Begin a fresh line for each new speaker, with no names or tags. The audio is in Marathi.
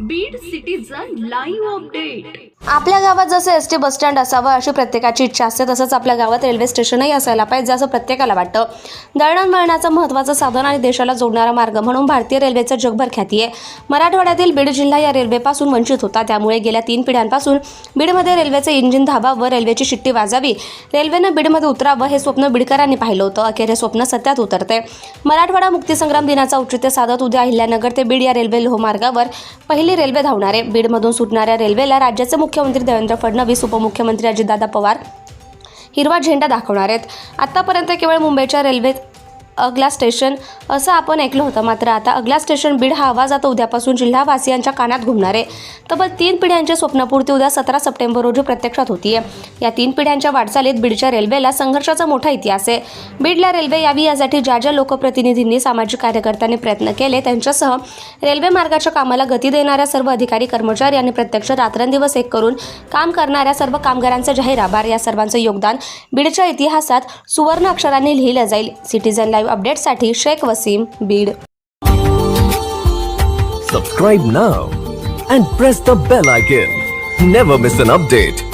बीड सिटीजन लाईव्ह अपडेट
आपल्या गावात जसं एस टी बस स्टँड असावं अशी प्रत्येकाची इच्छा असते तसंच आपल्या गावात रेल्वे स्टेशनही असायला पाहिजे असं प्रत्येकाला वाटतं. दळणवळणाचं महत्त्वाचं साधन आणि देशाला जोडणारा मार्ग म्हणून भारतीय रेल्वेचं जगभर ख्याती आहे. मराठवाड्यातील बीड जिल्हा या रेल्वेपासून वंचित होता त्यामुळे गेल्या तीन पिढ्यांपासून बीडमध्ये रेल्वेचं इंजिन धावावं रेल्वेची शिट्टी वाजावी रेल्वेनं बीडमध्ये उतरावं हे स्वप्न बीडकरांनी पाहिलं होतं. अखेर हे स्वप्न सत्यात उतरते मराठवाडा मुक्तीसंग्राम दिनाचा औचित्य साधत उद्या अहिल्यानगर ते बीड या रेल्वे लोहमार्गावर पहिले रेल्वे धावणार आहे बीडमधून सुटणाऱ्या रेल्वेला राज्याचे मुख्यमंत्री देवेंद्र फडणवीस उपमुख्यमंत्री अजितदादा पवार हिरवा झेंडा दाखवणार आहेत. आत्तापर्यंत केवळ मुंबईच्या रेल्वेत अगला स्टेशन असं आपण ऐकलं होतं. मात्र आता अगला स्टेशन बीड हा आवाज आता उद्यापासून जिल्हावासियांच्या कानात घुमणार आहे. तब्बल तीन पिढ्यांची स्वप्नपूर्ती उद्या सतरा सप्टेंबर रोजी प्रत्यक्षात होतीये. या तीन पिढ्यांच्या वाटचालीत बीडच्या रेल्वेला संघर्षाचा मोठा इतिहास आहे. बीडला रेल्वे यावी यासाठी ज्या ज्या लोकप्रतिनिधींनी सामाजिक कार्यकर्त्यांनी प्रयत्न केले त्यांच्यासह रेल्वे मार्गाच्या कामाला गती देणाऱ्या सर्व अधिकारी कर्मचारी आणि प्रत्यक्ष रात्रंदिवस एक करून काम करणाऱ्या सर्व कामगारांचे जाहीर आभार. या सर्वांचं योगदान बीडच्या इतिहासात सुवर्ण अक्षरांनी लिहिलं जाईल. सिटीझन लाईव्ह अपडेटसाठी Shaikh Wasim Beed
Subscribe now and press the bell icon. Never miss an update.